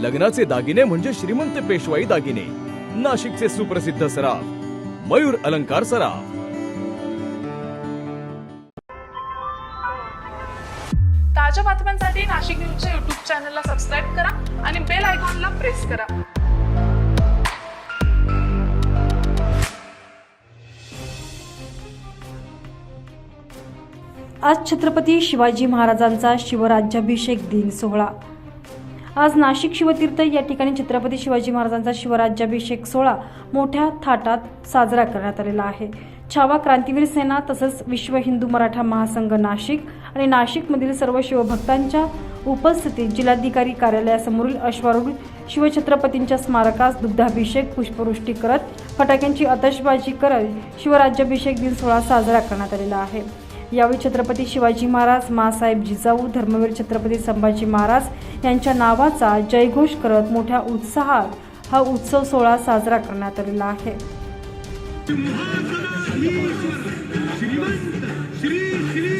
लग्नाचे दागिने म्हणजे श्रीमंत पेशवाई दागिने. नाशिकचे सुप्रसिद्ध सराफ मयूर अलंकार सराफ. ताज्या बातम्यांसाठी नाशिक न्यूजच्या युट्यूब चॅनलला सबस्क्राईब करा आणि बेल आयकॉनला प्रेस करा. आज छत्रपती शिवाजी महाराजांचा शिवराज्याभिषेक दिन सोहळा. आज नाशिक शिवतीर्थ या ठिकाणी छत्रपती शिवाजी महाराजांचा शिवराज्याभिषेक सोहळा मोठ्या थाटात साजरा करण्यात आलेला आहे. छावा क्रांतीवीर सेना तसंच विश्व हिंदू मराठा महासंघ नाशिक आणि नाशिकमधील सर्व शिवभक्तांच्या उपस्थितीत जिल्हाधिकारी कार्यालयासमोरील अश्वारूढ शिवछत्रपतींच्या स्मारकास दुग्धाभिषेक पुष्पवृष्टी करत फटाक्यांची आतषबाजी करत शिवराज्याभिषेक दिन सोहळा साजरा करण्यात आलेला आहे. यावेळी छत्रपती शिवाजी महाराज मासाहेब जिजाऊ धर्मवीर छत्रपती संभाजी महाराज यांच्या नावाचा जयघोष करत मोठ्या उत्साहात हा उत्सव सोहळा साजरा करण्यात आलेला आहे. माझा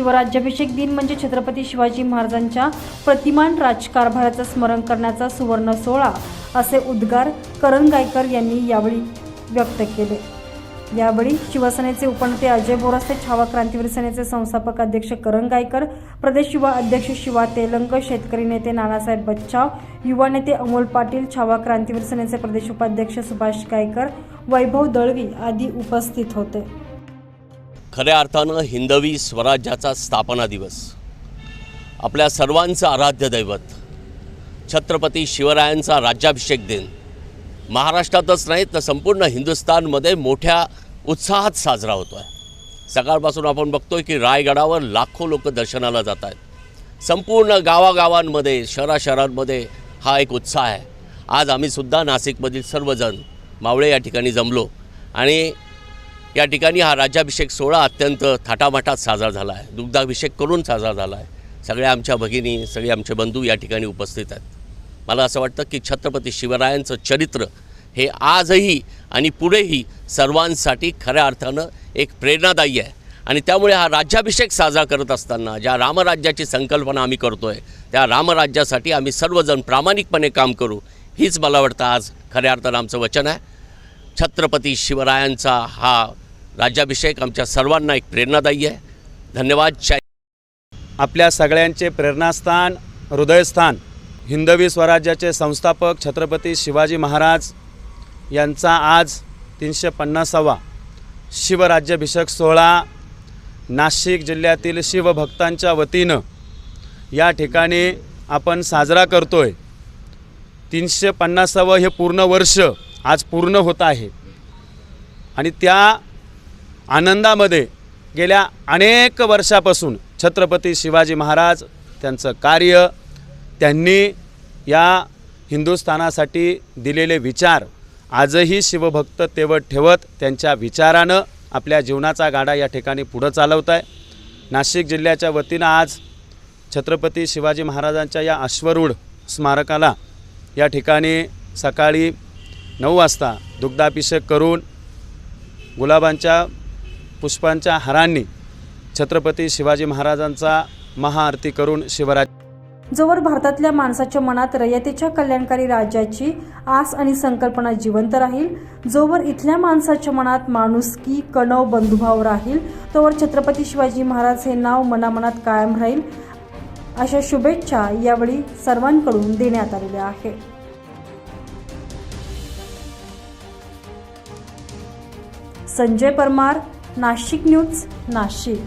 शिवराज्याभिषेक दिन म्हणजे छत्रपती शिवाजी महाराजांच्या प्रतिमान राजकारभाराचं स्मरण करण्याचा सुवर्ण सोहळा असे उद्गार करण गायकर यांनी यावेळी व्यक्त केले. यावेळी शिवसेनेचे उपनेते अजय बोरस्ते छावा क्रांतीवीर सेनेचे संस्थापक अध्यक्ष करण गायकर प्रदेश युवा अध्यक्ष शिवा तेलंग शेतकरी नेते नानासाहेब बच्चाव युवा नेते अमोल पाटील छावा क्रांतीवीर सेनेचे प्रदेश उपाध्यक्ष सुभाष गायकर वैभव दळवी आदी उपस्थित होते. खऱ्या अर्थानं हिंदवी स्वराज्याचा स्थापना दिवस. आपल्या सर्वांचं आराध्य दैवत. छत्रपती शिवरायांचा राज्याभिषेक दिन. महाराष्ट्रातच नाही तर संपूर्ण हिंदुस्थानमध्ये मोठ्या उत्साहात साजरा होतो आहे सकाळपासून आपण बघतोय की रायगडावर लाखो लोक दर्शनाला जात आहेत. संपूर्ण गावागावांमध्ये शहराशहरांमध्ये हा एक उत्साह आहे. आज आम्हीसुद्धा नाशिकमधील सर्वजण मावळे या ठिकाणी जमलो. आणि या ठिकाणी हा राज्याभिषेक सोहळा अत्यंत थाटामाटात साजरा झाला आहे. दुग्धाभिषेक करून साजरा झाला आहे. सगळ्या आमच्या भगिनी सगळे आमचे बंधू या ठिकाणी उपस्थित आहेत. मला असं वाटतं की छत्रपती शिवरायांचं चरित्र हे आजही आणि पुढेही सर्वांसाठी खऱ्या अर्थानं एक प्रेरणादायी आहे. आणि त्यामुळे हा राज्याभिषेक साजरा करत असताना ज्या रामराज्याची संकल्पना आम्ही करतो आहे त्या रामराज्यासाठी आम्ही सर्वजण प्रामाणिकपणे काम करू हीच मला वाटतं आज खऱ्या अर्थानं आमचं वचन आहे. छत्रपती शिवरायांचा हा राज्याभिषेक आमच्या सर्वांना एक प्रेरणादायी आहे. धन्यवाद. जय आपल्या सगळ्यांचे प्रेरणास्थान हृदयस्थान हिंदवी स्वराज्याचे संस्थापक छत्रपती शिवाजी महाराज यांचा आज तीनशे पन्नासावा शिवराज्याभिषेक सोहळा नाशिक जिल्ह्यातील शिवभक्तांच्या वतीनं या ठिकाणी आपण साजरा करतो आहे तीनशे पन्नासावं हे पूर्ण वर्ष आज पूर्ण होत आहे. आणि त्या आनंदामध्ये गेल्या अनेक वर्षापासून छत्रपती शिवाजी महाराज त्यांचं कार्य त्यांनी या हिंदुस्थानासाठी दिलेले विचार आजही शिवभक्त तेवत ठेवत त्यांच्या विचारानं आपल्या जीवनाचा गाडा या ठिकाणी पुढं चालवत आहे नाशिक जिल्ह्याच्या वतीनं आज छत्रपती शिवाजी महाराजांच्या या अश्वरूढ स्मारकाला या ठिकाणी सकाळी नऊ वाजता दुग्धाभिषेक करून गुलाबांच्या पुष्पांच्या हारांनी छत्रपती शिवाजी महाराजांचा महाआरती करून शिवराज जोवर भारतातल्या माणसाच्या मनात रयतेच्या कल्याणकारी राज्याची आस आणि संकल्पना जिवंत राहील जोवर इथल्या माणसाच्या मनात माणुसकी कणव बंधुभाव राहील तोवर छत्रपती शिवाजी महाराज हे नाव मनामनात कायम राहील अशा शुभेच्छा यावेळी सर्वांकडून देण्यात आलेल्या आहे संजय परमार नाशिक न्यूज नाशिक.